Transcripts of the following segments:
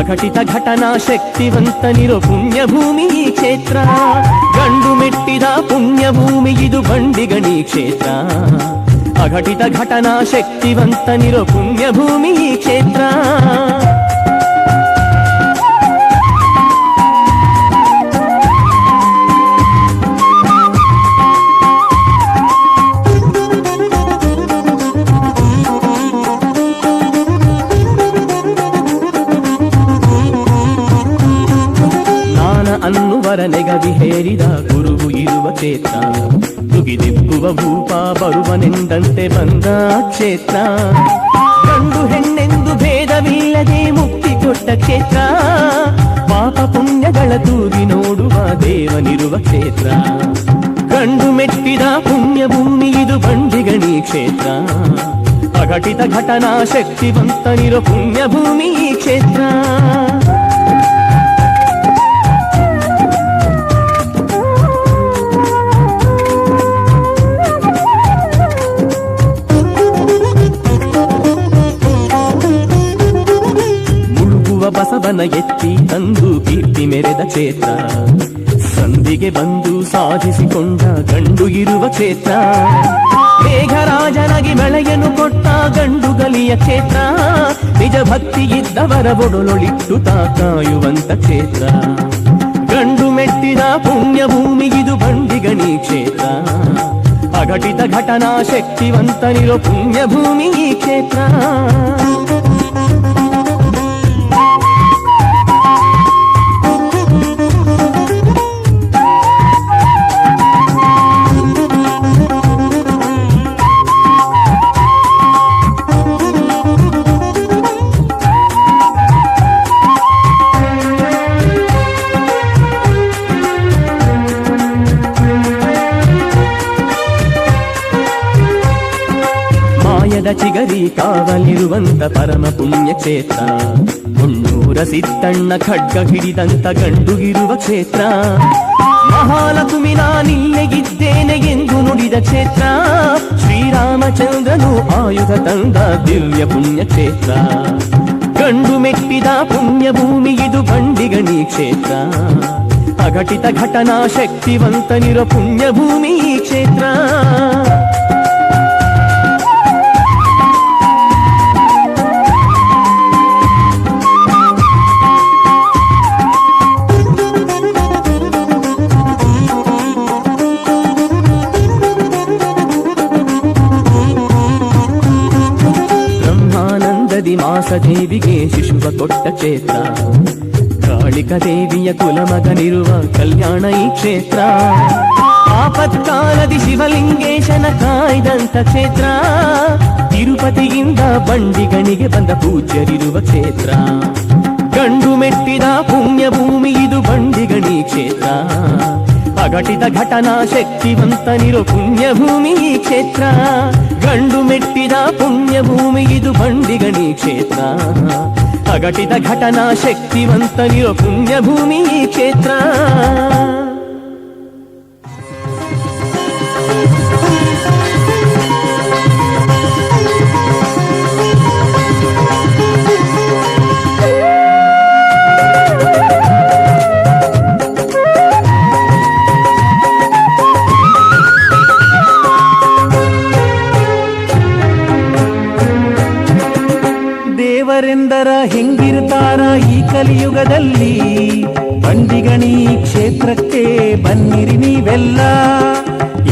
ಇದು ಬಂಡಿಗಣಿ ಕ್ಷೇತ್ರ ಅಘಟಿತ ಘಟನಾ ಶಕ್ತಿವಂತನಿರೋ ಪುಣ್ಯ ಭೂಮಿ ಈ ಕ್ಷೇತ್ರ ಗಂಡು ಮೆಟ್ಟಿದ ಪುಣ್ಯ ಭೂಮಿ ಇದು ಬಂಡಿಗಣಿ ಕ್ಷೇತ್ರ ಅಘಟಿತ ಘಟನಾ ಶಕ್ತಿವಂತನಿರೋ ಪುಣ್ಯ ಭೂಮಿ ಈ ಕ್ಷೇತ್ರ ಅನ್ನುವರ ನೆಗವಿ ಹೇರಿದ ಗುರುವು ಇರುವ ಕ್ಷೇತ್ರ ತುಗಿದೆಪ್ಪುವ ಭೂಪ ಬರುವನೆಂದಂತೆ ಬಂದ ಕ್ಷೇತ್ರ ಗಂಡು ಹೆಣ್ಣೆಂದು ಭೇದವಿಲ್ಲದೆ ಮುಕ್ತಿ ಕೊಟ್ಟ ಕ್ಷೇತ್ರ ಪಾಪ ಪುಣ್ಯಗಳ ತೂಗಿ ನೋಡುವ ದೇವನಿರುವ ಕ್ಷೇತ್ರ ಗಂಡು ಮೆಟ್ಟಿದ ಪುಣ್ಯ ಭೂಮಿ ಇದು ಬಂಡಿಗಣಿ ಕ್ಷೇತ್ರ ಅಘಟಿತ ಘಟನಾ ಶಕ್ತಿವಂತನಿರೋ ಪುಣ್ಯ ಭೂಮಿ ಈ ಕ್ಷೇತ್ರ ಮುಳುಗುವ ಬಸವನ ಎತ್ತಿ ತಂದು ಕೀರ್ತಿ ಮೆರೆದ ಕ್ಷೇತ್ರ ಸಂಧಿಗೆ ಬಂದು ಸಾಧಿಸಿಕೊಂಡ ಗಂಡು ಇರುವ ಕ್ಷೇತ್ರ ಮೇಘರಾಜನಾಗಿ ಬೆಳೆಯನು ಕೊಟ್ಟ ಗಂಡು ಗಲಿಯ ಕ್ಷೇತ್ರ ನಿಜ ಭಕ್ತಿ ಇದ್ದವರ ಬೊಡಲೊಳಿಟ್ಟು ತಾ ಕಾಯುವಂತ ಕ್ಷೇತ್ರ ಗಂಡು ಮೆಟ್ಟಿದ ಪುಣ್ಯ ಭೂಮಿಗಿದು ಬಂಡಿಗಣಿ ಕ್ಷೇತ್ರ ಅಘಟಿತ ಘಟನಾ ಶಕ್ತಿವಂತನಿರೋ ಪುಣ್ಯ ಭೂಮಿ ಈ ಕ್ಷೇತ್ರ ಕಾವಲಿರುವಂತ ಪರಮ ಪುಣ್ಯ ಕ್ಷೇತ್ರ ಮುನ್ನೂರ ಸಿದ್ದಣ್ಣ ಖಡ್ಗ ಹಿಡಿದಂತ ಗಂಡು ಇರುವ ಕ್ಷೇತ್ರ ಮಹಾಲಕ್ಷ್ಮಿ ನಾನಿಲ್ಲೆಗಿದ್ದೇನೆ ಎಂದು ನುಡಿದ ಕ್ಷೇತ್ರ ಶ್ರೀರಾಮಚಂದ್ರನು ಆಯುಧ ತಂದ ದಿವ್ಯ ಪುಣ್ಯ ಕ್ಷೇತ್ರ ಗಂಡು ಮೆಟ್ಟಿದ ಪುಣ್ಯ ಭೂಮಿ ಇದು ಬಂಡಿಗಣಿ ಕ್ಷೇತ್ರ ಅಘಟಿತ ಘಟನಾ ಶಕ್ತಿವಂತನಿರೋ ಪುಣ್ಯ ಭೂಮಿ ಈ ಕ್ಷೇತ್ರ ಬ್ರಹ್ಮಾನಂದದಿ ಮಾಸ ದೇವಿಗೆ ಶಿಶುವ ಕೊಟ್ಟ ಕ್ಷೇತ್ರ ಕಾಳಿಕ ದೇವಿಯ ಕುಲಮಗನಿರುವ ಕಲ್ಯಾಣ ಈ ಕ್ಷೇತ್ರ ಆಪತ್ಕಾಲದಿ ಶಿವಲಿಂಗೇಶನ ಕಾಯ್ದಂತ ಕ್ಷೇತ್ರ ತಿರುಪತಿಯಿಂದ ಬಂಡಿಗಣಿಗೆ ಬಂದ ಪೂಜ್ಯರಿರುವ ಕ್ಷೇತ್ರ ಗಂಡು ಮೆಟ್ಟಿದ ಪುಣ್ಯ ಭೂಮಿ ಇದು ಬಂಡಿಗಣಿ ಕ್ಷೇತ್ರ ಅಘಟಿತ ಘಟನಾ ಶಕ್ತಿವಂತನಿರೋ ಪುಣ್ಯ ಭೂಮಿ ಈ ಕ್ಷೇತ್ರ ಗಂಡು ಮೆಟ್ಟಿದ ಪುಣ್ಯ ಭೂಮಿ ಇದು ಬಂಡಿಗಣಿ ಕ್ಷೇತ್ರ ಅಘಟಿತ ಘಟನಾ ಶಕ್ತಿವಂತನಿರೋ ಪುಣ್ಯ ಭೂಮಿ ಈ ಕ್ಷೇತ್ರ ಕಲಿಯುಗದಲ್ಲಿ ಬಂಡಿಗಣಿ ಕ್ಷೇತ್ರಕ್ಕೆ ಬನ್ನಿರಿ ನೀವೆಲ್ಲ.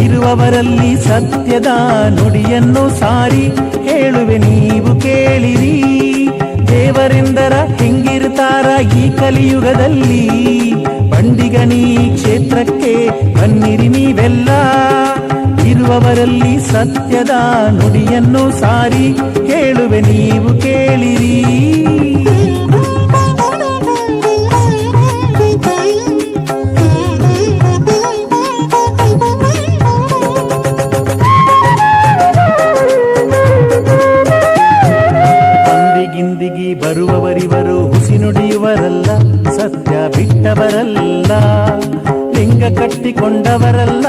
ಇರುವವರಲ್ಲಿ ಸತ್ಯದ ನುಡಿಯನ್ನು ಸಾರಿ ಹೇಳುವೆ ನೀವು ಕೇಳಿರಿ. ದೇವರೆಂದರ ಹೆಂಗಿರ್ತಾರ ಈ ಕಲಿಯುಗದಲ್ಲಿ. ಬಂಡಿಗಣಿ ಕ್ಷೇತ್ರಕ್ಕೆ ಬನ್ನಿರಿ ನೀವೆಲ್ಲ. ಇರುವವರಲ್ಲಿ ಸತ್ಯದ ನುಡಿಯನ್ನು ಸಾರಿ ಕೇಳುವೆ ನೀವು ಕೇಳಿರಿ. ಬರುವವರಿವರು ಹುಸಿ ನುಡಿಯುವರಲ್ಲ, ಸತ್ಯ ಬಿಟ್ಟವರಲ್ಲ. ಲಿಂಗ ಕಟ್ಟಿಕೊಂಡವರಲ್ಲ,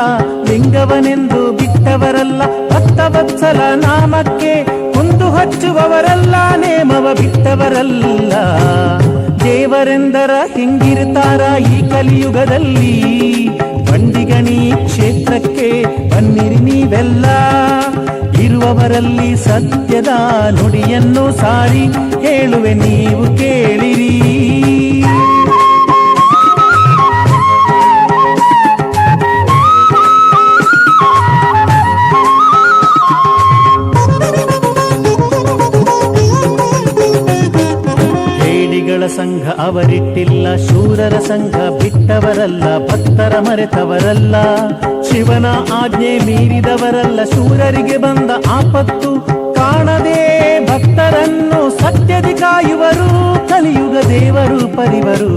ಲಿಂಗವನೆಂದು ಬಿಟ್ಟವರಲ್ಲ. ಭಕ್ತವತ್ಸಲ ನಾಮಕ್ಕೆ ಕುಂದು ಹಚ್ಚುವವರಲ್ಲ, ನೇಮವ ಬಿಟ್ಟವರಲ್ಲ. ದೇವರೆಂದರ ಹಿಂಗಿರುತ್ತಾರ ಈ ಕಲಿಯುಗದಲ್ಲಿ. ಬಂಡಿಗಣಿ ಕ್ಷೇತ್ರಕ್ಕೆ ಬನ್ನಿರಿ ನೀವೆಲ್ಲ. ಇರುವವರಲ್ಲಿ ಸತ್ಯದ ನುಡಿಯನ್ನು ಸಾರಿ ಹೇಳುವೆ ನೀವು ಕೇಳಿರಿ. ಸಂಘ ಅವರಿಟ್ಟಿಲ್ಲ, ಶೂರರ ಸಂಘ ಬಿಟ್ಟವರಲ್ಲ, ಭಕ್ತರ ಮರೆತವರಲ್ಲ. ಶಿವನ ಆಜ್ಞೆ ಮೀರಿದವರಲ್ಲ, ಶೂರರಿಗೆ ಬಂದ ಆಪತ್ತು ಕಾಣದೆ. ಭಕ್ತರನ್ನು ಸತ್ಯದಿ ಕಾಯುವರು, ಕಲಿಯುಗ ದೇವರು ಪರಿವರು.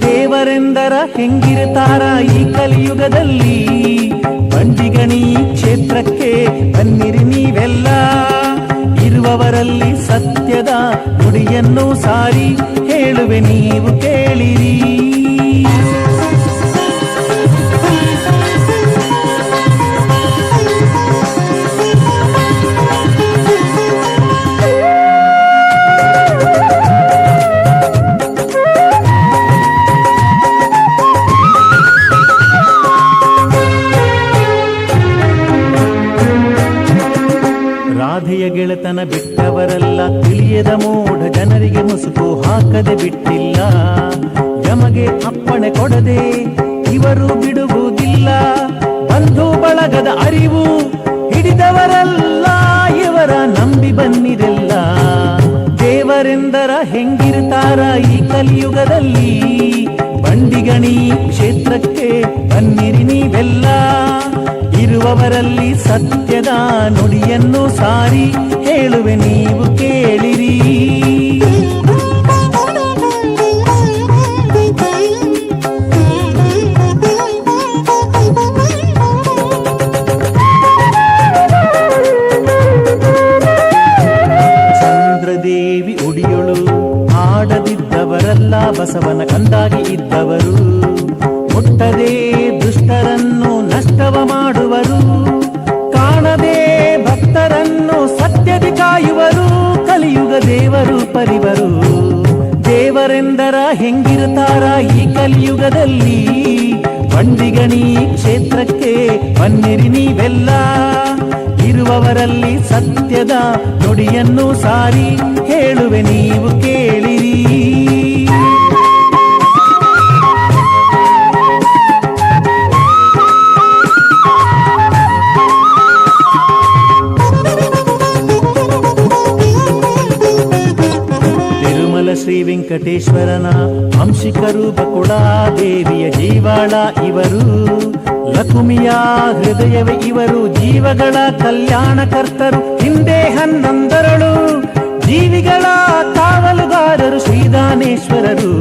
ದೇವರೆಂದರ ಹೆಂಗಿರುತ್ತಾರ ಈ ಕಲಿಯುಗದಲ್ಲಿ? ಬಂಡಿಗಣಿ ಕ್ಷೇತ್ರಕ್ಕೆ ಬನ್ನಿರಿ ನೀವೆಲ್ಲ. ಇರುವವರಲ್ಲಿ ಸತ್ಯದ ನುಡಿಯನ್ನು ಸಾರಿ ಹೇಳುವೆ ನೀವು ಕೇಳಿರಿ. ಬಿಟ್ಟವರಲ್ಲ ತಿಳಿಯದ ಮೂಢ ಜನರಿಗೆ ಮುಸುಕು ಹಾಕದೆ ಬಿಟ್ಟಿಲ್ಲ. ಯಮಗೆ ಅಪ್ಪಣೆ ಕೊಡದೆ ಇವರು ಬಿಡುವುದಿಲ್ಲ. ಬಂಧು ಬಳಗದ ಅರಿವು ಹಿಡಿದವರಲ್ಲ, ಇವರ ನಂಬಿ ಬಂದಿರಲ್ಲ. ದೇವರೆಂದರ ಹೆಂಗಿರ್ತಾರ ಈ ಕಲಿಯುಗದಲ್ಲಿ? ಬಂಡಿಗಣಿ ಇರುವವರಲ್ಲಿ ಸತ್ಯದ ನುಡಿಯನ್ನು ಸಾರಿ ಹೇಳುವೆ ನೀವು ಕೇಳಿರಿ. ದೇವರೆಂದರ ಹೆಂಗಿರುತ್ತಾರ ಈ ಕಲಿಯುಗದಲ್ಲಿ? ಬಂಡಿಗಣಿ ಕ್ಷೇತ್ರಕ್ಕೆ ಬನ್ನಿರಿ ನೀವೆಲ್ಲ. ಇರುವವರಲ್ಲಿ ಸತ್ಯದ ನುಡಿಯನ್ನು ಸಾರಿ ಹೇಳುವೆ ನೀವು ಕೇಳಿರಿ. ವೆಂಕಟೇಶ್ವರನ ಅಂಶಿಕ ರೂಪ ಕೂಡ ದೇವಿಯ ಜೀವಾಳ ಇವರು. ಲಕುಮಿಯ ಹೃದಯವೇ ಇವರು ಜೀವಗಳ ಕಲ್ಯಾಣಕರ್ತರು. ಹಿಂದೆ ಹನ್ನೊಂದರಳು ಜೀವಿಗಳ ಕಾವಲುಗಾರರು ಶ್ರೀದಾನೇಶ್ವರರು.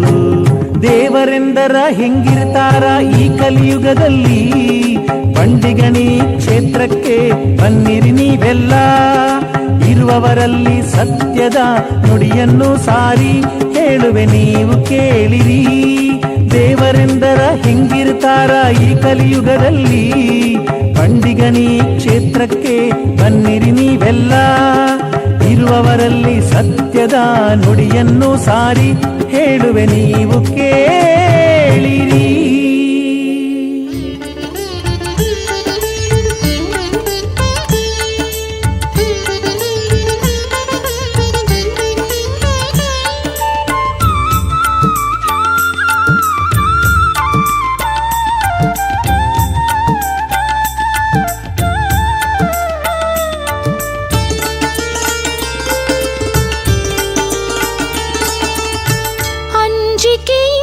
ದೇವರೆಂದರ ಹೆಂಗಿರ್ತಾರ ಈ ಕಲಿಯುಗದಲ್ಲಿ? ಬಂಡಿಗಣಿ ಕ್ಷೇತ್ರಕ್ಕೆ ಬನ್ನಿರಿ ನೀವೆಲ್ಲ. ಇರುವವರಲ್ಲಿ ಸತ್ಯದ ನುಡಿಯನ್ನು ಸಾರಿ ಹೇಳುವೆ ನೀವು ಕೇಳಿರಿ. ದೇವರೆಂದರ ಹೆಂಗಿರ್ತಾರ ಈ ಕಲಿಯುಗದಲ್ಲಿ? ಪಂಡಿಗನಿ ಕ್ಷೇತ್ರಕ್ಕೆ ಬನ್ನಿರಿ ನೀವೆಲ್ಲ. ಇರುವವರಲ್ಲಿ ಸತ್ಯದ ನುಡಿಯನ್ನು ಸಾರಿ ಹೇಳುವೆ ನೀವು ಕೇಳಿರಿ. நெஞ்சிக்கே